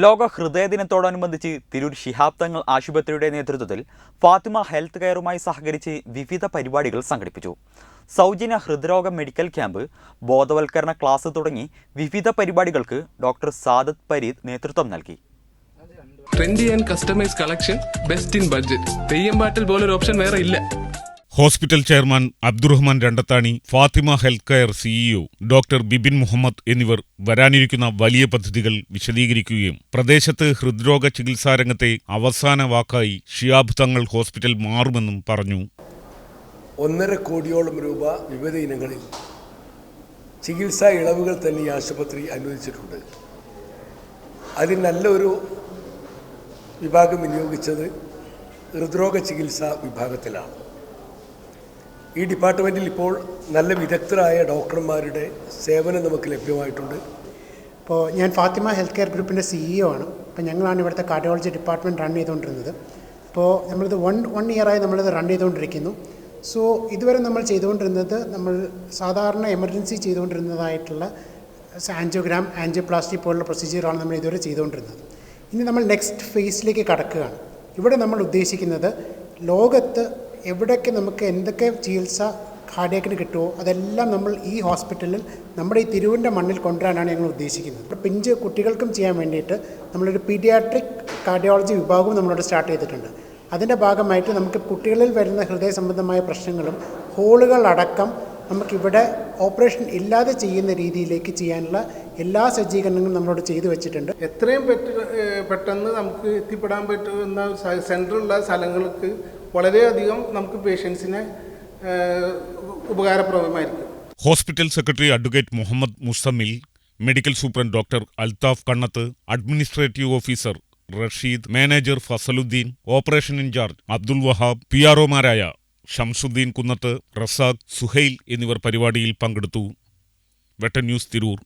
ലോക ഹൃദയ ദിനത്തോടനുബന്ധിച്ച് തിരൂർ ശിഹാബ് തങ്ങൾ ആശുപത്രിയുടെ നേതൃത്വത്തിൽ ഫാത്തിമ ഹെൽത്ത് കെയറുമായി സഹകരിച്ച് വിവിധ പരിപാടികൾ സംഘടിപ്പിച്ചു. സൗജന്യ ഹൃദ്രോഗ മെഡിക്കൽ ക്യാമ്പ് ബോധവൽക്കരണ ക്ലാസ് തുടങ്ങി വിവിധ പരിപാടികൾക്ക് ഡോക്ടർ സാദത്ത് പരീദ് നേതൃത്വം നൽകി. Trendy and customise collection best in budget Theyyam പാട്ടിൽ പോലൊരു ഓപ്ഷൻ വേറെ ഇല്ല. Hospital chairman Abdurahman Randathani Fathima health care CEO doctor Bibin Muhammad എന്നിവർ വരാനിരിക്കുന്ന വലിയ പദ്ധതികൾ വിശദീകരിക്കുകയും പ്രദേശത്ത് ഹൃദ്രോഗ ചികിത്സാരംഗത്തെ അവസാന വാക്കായി ഷിയാബ് തങ്ങൾ ഹോസ്പിറ്റൽ മാറുമെന്നും പറഞ്ഞു. ഒന്നര കോടിയോളം രൂപ വിവിധ ഇനങ്ങളിൽ ചികിത്സാ ഇളവുകൾ തന്നെ ഈ ആശുപത്രി അനുവദിച്ചിട്ടുണ്ട്. അതിൽ നല്ലൊരു വിഭാഗം വിനിയോഗിച്ചത് ഹൃദ്രോഗ ചികിത്സാ വിഭാഗത്തിലാണ്. ഈ ഡിപ്പാർട്ട്മെന്റിൽ ഇപ്പോൾ നല്ല വിദഗ്ധരായ ഡോക്ടർമാരുടെ സേവനം നമുക്ക് ലഭ്യമായിട്ടുണ്ട്. ഇപ്പോൾ ഞാൻ ഫാത്തിമ ഹെൽത്ത് കെയർ ഗ്രൂപ്പിന്റെ സിഇഒ ആണ്. അപ്പോൾ ഞങ്ങളാണ് ഇവിടുത്തെ കാർഡിയോളജി ഡിപ്പാർട്ട്മെന്റ് റൺ ചെയ്തുകൊണ്ടിരുന്നത്. അപ്പോൾ നമ്മളിത് വൺ വൺ ഇയറായി നമ്മളിത് റൺ ചെയ്തുകൊണ്ടിരിക്കുന്നു. സോ ഇതുവരെ നമ്മൾ ചെയ്തുകൊണ്ടിരുന്നത് നമ്മൾ സാധാരണ എമർജൻസി ചെയ്തുകൊണ്ടിരുന്നതായിട്ടുള്ള ആൻജിയോഗ്രാം ആൻജിയോപ്ലാസ്റ്റി പോലുള്ള പ്രൊസീജിയറാണ് നമ്മൾ ഇതുവരെ ചെയ്തുകൊണ്ടിരുന്നത്. ഇനി നമ്മൾ നെക്സ്റ്റ് ഫേസിലേക്ക് കടക്കുകയാണ്. ഇവിടെ നമ്മൾ ഉദ്ദേശിക്കുന്നത് ലോകത്ത് എവിടെയൊക്കെ നമുക്ക് എന്തൊക്കെ ചികിത്സ ഹാർഡിയാക്കിന് കിട്ടുമോ അതെല്ലാം നമ്മൾ ഈ ഹോസ്പിറ്റലിൽ നമ്മുടെ ഈ തിരുവിന്റെ മണ്ണിൽ കൊണ്ടുവരാനാണ് ഞങ്ങൾ ഉദ്ദേശിക്കുന്നത്. പിഞ്ച് കുട്ടികൾക്കും ചെയ്യാൻ വേണ്ടിയിട്ട് നമ്മളൊരു പീഡിയാട്രിക് കാർഡിയോളജി വിഭാഗവും നമ്മളോട് സ്റ്റാർട്ട് ചെയ്തിട്ടുണ്ട്. അതിന്റെ ഭാഗമായിട്ട് നമുക്ക് കുട്ടികളിൽ വരുന്ന ഹൃദയ സംബന്ധമായ പ്രശ്നങ്ങളും ഹോളുകളടക്കം നമുക്കിവിടെ ഓപ്പറേഷൻ ഇല്ലാതെ ചെയ്യുന്ന രീതിയിലേക്ക് ചെയ്യാനുള്ള എല്ലാ സജ്ജീകരണങ്ങളും നമ്മളോട് ചെയ്തു വെച്ചിട്ടുണ്ട്. എത്രയും പെട്ടെന്ന് നമുക്ക് എത്തിപ്പെടാൻ പറ്റുന്ന സെന്ററുള്ള സ്ഥലങ്ങൾക്ക് വളരെയധികം നമുക്ക് പേഷ്യൻസിനെ ഉപകാരപ്രദമായിരിക്കും. Hospital secretary advocate Muhammad Musthamil medical superintendent doctor Althaf Kannath administrative officer Rasheed manager Fasaluddin operation incharge Abdul Wahab P ആർഒമാരായ Shamsuddin Kunnath Razak Suhail എന്നിവർ പരിപാടിയിൽ പങ്കെടുത്തു. വെട്ടൻ ന്യൂസ് തിരൂർ.